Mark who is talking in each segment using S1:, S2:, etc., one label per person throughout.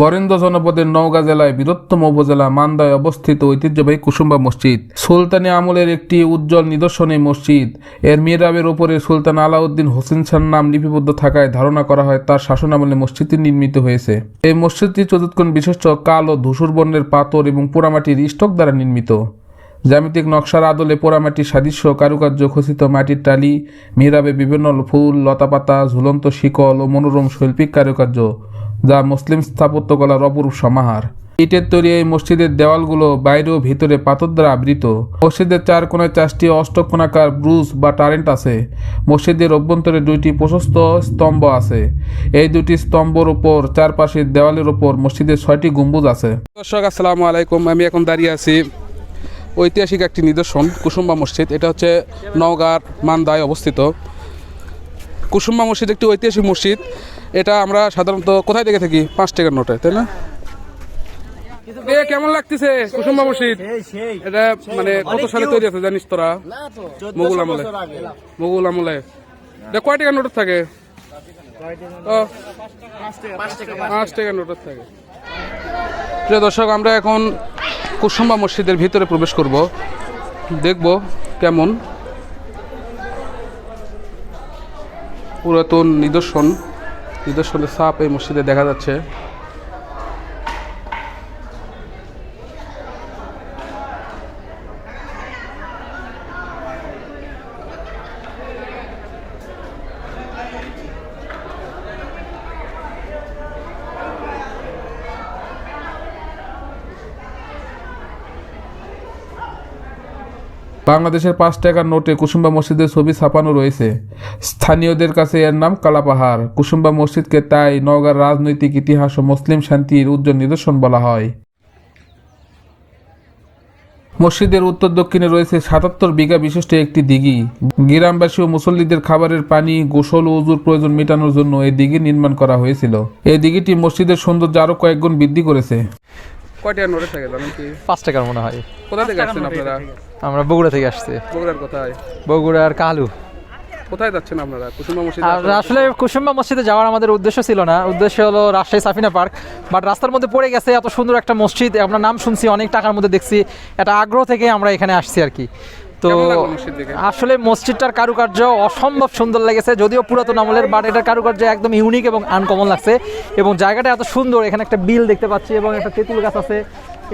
S1: বরেন্দ্র জনপদের নওগাঁ জেলায় বৃহত্তম উপজেলা মান্দায় অবস্থিত ঐতিহ্যবাহী কুসুম্বা মসজিদ। সুলতানি আমলের একটি উজ্জ্বল নিদর্শন এই মসজিদ। এর মিহরাবের উপরে সুলতান আলাউদ্দিন হোসেন শাহর নাম লিপিবদ্ধ থাকায় ধারণা করা হয় তার শাসনামলে মসজিদটি নির্মিত হয়েছে। এই মসজিদটি চতুর্থ বিশিষ্ট কালো ধূসর বর্ণের পাথর এবং পোড়ামাটির স্টক দ্বারা নির্মিত। জ্যামিতিক নকশার আদলে পোড়ামাটির সাদৃশ্য কারুকার্য খচিত মাটির টালি, মিহরাবে বিভিন্ন ফুল, লতাপাতা, ঝুলন্ত শিকল ও মনোরম শৈল্পিক কারুকার্য। যা মুসলিম স্থাপত্যকলার অপরূপ সমাহার। ইটের তৈরি এই মসজিদের দেওয়ালগুলো বাইরে ও ভিতরে পাথর দ্বারা আবৃত। মসজিদের চার কোণায় চারটি অষ্টকোণাকার ব্রুজ বা টারেন্ট আছে। মসজিদের অভ্যন্তরে দুইটি প্রশস্ত স্তম্ভ আছে। এই দুটি স্তম্ভর উপর চারপাশের দেওয়ালের উপর মসজিদের ছয়টি গম্বুজ আছে। দর্শক, আসসালামু আলাইকুম। আমি এখন দাঁড়িয়ে আছি ঐতিহাসিক একটি নিদর্শন, কুসুম্বা মসজিদ। এটা হচ্ছে নওগাঁর মান্দায় অবস্থিত। কুসুম্বা মসজিদ একটি ঐতিহাসিক মসজিদ। এটা আমরা সাধারণত কোথায় দেখে থাকি? পাঁচ টাকার নোটে তাই না? এ কেমন লাগতেছে কুসুম্বা মসজিদ এটা মানে কত সালে তৈরি আছে জানিস তোরা? মোগল আমলে। মোগল আমলে। এটা কয় টাকার নোটের থাকে? পাঁচ টাকার নোটের থাকে। প্রিয় দর্শক আমরা এখন কুসুম্বা মসজিদের ভিতরে প্রবেশ করব। দেখব কেমন। পুরাতন নিদর্শন। নিদর্শনের সাপ এই মসজিদে দেখা যাচ্ছে। বাংলাদেশের পাঁচ টাকার নোটে কুসুম্বা মসজিদের ছবি ছাপানো রয়েছে। স্থানীয়দের কাছে এর নাম কালাপাহাড়। কুসুম্বা মসজিদকে তাই নওগাঁর রাজনৈতিক ইতিহাস ও মুসলিম শান্তির উজ্জ্বল নিদর্শন বলা হয়। মসজিদের উত্তর দক্ষিণে রয়েছে সাতাত্তর বিঘা বিশিষ্ট একটি দিঘি। গ্রামবাসী ও মুসল্লিদের খাবারের পানি গোসল ও উজুর প্রয়োজন মেটানোর জন্য এই দিঘি নির্মাণ করা হয়েছিল। এই দিঘিটি মসজিদের সৌন্দর্য আরও কয়েকগুণ বৃদ্ধি করেছে। কয়টা নোটে থাকে জানেন কি?
S2: পাঁচ টাকার মনে হয়।
S1: কোথা থেকে আসছেন আপনারা?
S2: আমরা বগুড়া থেকে আসছি।
S1: বগুড়ার কোথায়?
S2: বগুড়ার কালু।
S1: কোথায় যাচ্ছেন আপনারা? কুসুমা মসজিদ
S2: আসলে কুসুম্বা মসজিদে যাওয়ার আমাদের উদ্দেশ্য ছিল না। উদ্দেশ্য হলো রাজশাহী সাফিনা পার্ক। বাট রাস্তার মধ্যে পড়ে গেছে এত সুন্দর একটা মসজিদ। আমরা নাম শুনছি অনেক টাকার মধ্যে দেখছি। একটা আগ্রহ থেকে আমরা এখানে আসছি আর কি। তো? আসলে মসজিদটার কারুকার্য অসম্ভব সুন্দর লেগেছে যদিও পুরাতন আমলের বাট এটার কারুকার্য একদম ইউনিক এবং আনকমন লাগছে। এবং জায়গাটা এত সুন্দর এখানে একটা বিল দেখতে পাচ্ছি এবং একটা তেঁতুল গাছ আছে।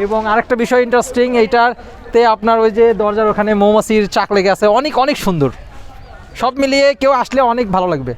S2: এবং আরেকটা বিষয় ইন্টারেস্টিং এইটাতে আপনার ওই যে দরজার ওখানে মৌমাছির চাক লেগে আছে অনেক অনেক সুন্দর। সব মিলিয়ে কেউ আসলে অনেক ভালো লাগবে।